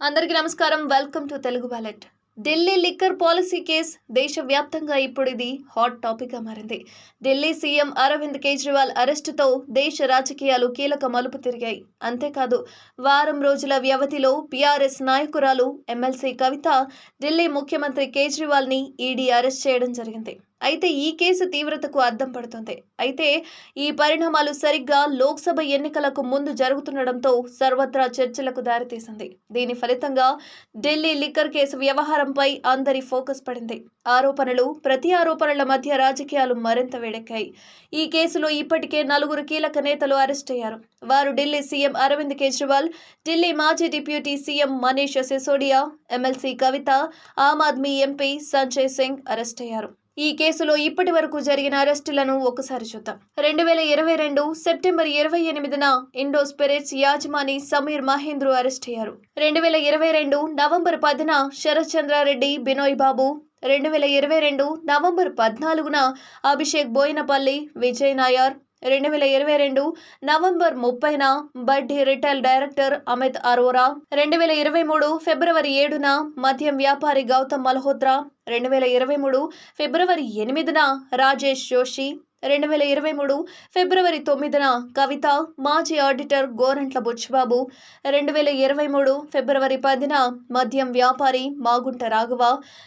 అందరికీ నమస్కారం. Welcome to Telugu ballot Delhi liquor policy case దేశవ్యాప్తంగా ఇప్పుడు ఇది హాట్ టాపిక్గా మారింది. ఢిల్లీ సీఎం అరవింద్ కేజ్రీవాల్ అరెస్టుతో దేశ రాజకీయాలు కీలక మలుపు తిరిగాయి. అంతేకాదు వారం రోజుల వ్యవధిలో బీఆర్ఎస్ నాయకురాలు ఎమ్మెల్సీ కవిత ఢిల్లీ ముఖ్యమంత్రి కేజ్రీవాల్ని ఈడీ అరెస్ట్ చేయడం జరిగింది. అయితే ఈ కేసు తీవ్రతకు అద్దం పడుతుంది. అయితే ఈ పరిణామాలు సరిగ్గా లోక్సభ ఎన్నికలకు ముందు జరుగుతుండడంతో సర్వత్రా చర్చలకు దారితీసింది. దీని ఫలితంగా ఢిల్లీ లిక్కర్ కేసు వ్యవహారంపై అందరి ఫోకస్ పడింది. ఆరోపణలు ప్రతి ఆరోపణల మధ్య రాజకీయాలు మరింత వేడెక్కాయి. ఈ కేసులో ఇప్పటికే నలుగురు కీలక నేతలు అరెస్ట్ అయ్యారు. వారు ఢిల్లీ సీఎం అరవింద్ కేజ్రీవాల్ ఢిల్లీ మాజీ deputy CM Manish Sisodia MLC Kavitha Aam Aadmi MP Sanjay Singh arrest అయ్యారు. ఈ కేసులో ఇప్పటి వరకు జరిగిన అరెస్టులను ఒకసారి చూద్దాం. రెండు వేల ఇరవై రెండు సెప్టెంబర్ ఇరవై ఎనిమిదిన ఇండో స్పిరిట్స్ యాజమాని సమీర్ మహేంద్రు అరెస్ట్ అయ్యారు. రెండు వేల ఇరవై రెండు నవంబర్ పదిన శరత్ చంద్రారెడ్డి బినోయ్ బాబు. రెండు వేల ఇరవై రెండు నవంబర్ పద్నాలుగున అభిషేక్ బోయినపల్లి విజయ్ నాయర్. రెండు వేల ఇరవై రెండు నవంబర్ ముప్పైన buddy retail director Amit Arora రెండు వేల ఇరవై మూడు ఫిబ్రవరి ఏడున మద్యం వ్యాపారి గౌతమ్ మల్హోత్రా రెండు వేల ఇరవై మూడు ఫిబ్రవరి ఎనిమిదిన రాజేష్ జోషి రెండు వేల ఇరవై మూడు ఫిబ్రవరి తొమ్మిదిన కవిత మాజీ ఆడిటర్ గోరంట్ల బుచ్చిబాబు రెండు వేల ఇరవై మూడు ఫిబ్రవరి పదిన మద్యం వ్యాపారి మాగుంట రాఘవ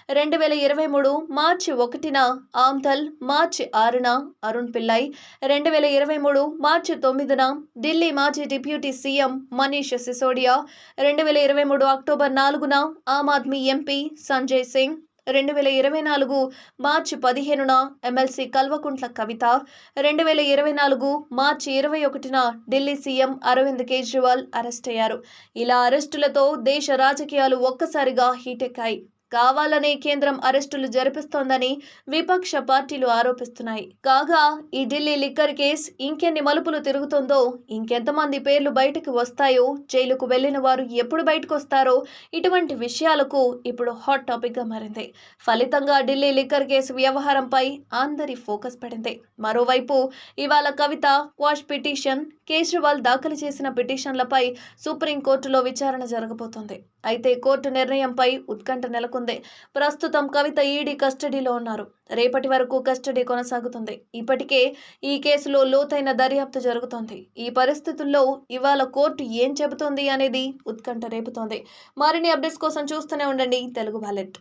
రెండు వేల ఇరవై మూడు మార్చి ఒకటిన ఆమ్తల్ మార్చి ఆరున అరుణ్ పిల్లై రెండు వేల ఇరవై మూడు మార్చి తొమ్మిదిన ఢిల్లీ మాజీ డిప్యూటీ సీఎం మనీష్ సిసోడియా రెండు వేల ఇరవై మూడు అక్టోబర్ నాలుగున ఆమ్ ఆద్మీ ఎంపీ సంజయ్ సింగ్ రెండు వేల ఇరవై నాలుగు మార్చి పదిహేనున ఎమ్మెల్సీ కల్వకుంట్ల కవిత రెండు వేల ఇరవై నాలుగు మార్చి ఇరవై ఒకటిన ఢిల్లీ సీఎం అరవింద్ కేజ్రీవాల్ అరెస్ట్ అయ్యారు. ఇలా అరెస్టులతో దేశ రాజకీయాలు ఒక్కసారిగా హీటెక్కాయి. కావాలనే కేంద్రం అరెస్టులు జరిపిస్తోందని విపక్ష పార్టీలు ఆరోపిస్తున్నాయి. కాగా ఈ ఢిల్లీ లిక్కర్ కేస్ ఇంకెన్ని మలుపులు తిరుగుతుందో ఇంకెంతమంది పేర్లు బయటకు వస్తాయో జైలుకు వెళ్ళిన వారు ఎప్పుడు బయటకు వస్తారో ఇటువంటి విషయాలకు ఇప్పుడు హాట్ టాపిక్గా మారింది. ఫలితంగా ఢిల్లీ లిక్కర్ కేసు వ్యవహారంపై అందరి ఫోకస్ పడింది. మరోవైపు ఇవాళ కవిత క్వాష్ పిటిషన్ కేజ్రీవాల్ దాఖలు చేసిన పిటిషన్లపై సుప్రీంకోర్టులో విచారణ జరగబోతోంది. అయితే కోర్టు నిర్ణయంపై ఉత్కంఠ నెలకొంది. ప్రస్తుతం కవిత ఈడీ కస్టడీలో ఉన్నారు. రేపటి వరకు కస్టడీ కొనసాగుతుంది. ఇప్పటికే ఈ కేసులో లోతైన దర్యాప్తు జరుగుతోంది. ఈ పరిస్థితుల్లో ఇవాళ కోర్టు ఏం చెబుతోంది అనేది ఉత్కంఠ రేపుతోంది. మరిన్ని అప్డేట్స్ కోసం చూస్తూనే ఉండండి. తెలుగు బ్యాలెట్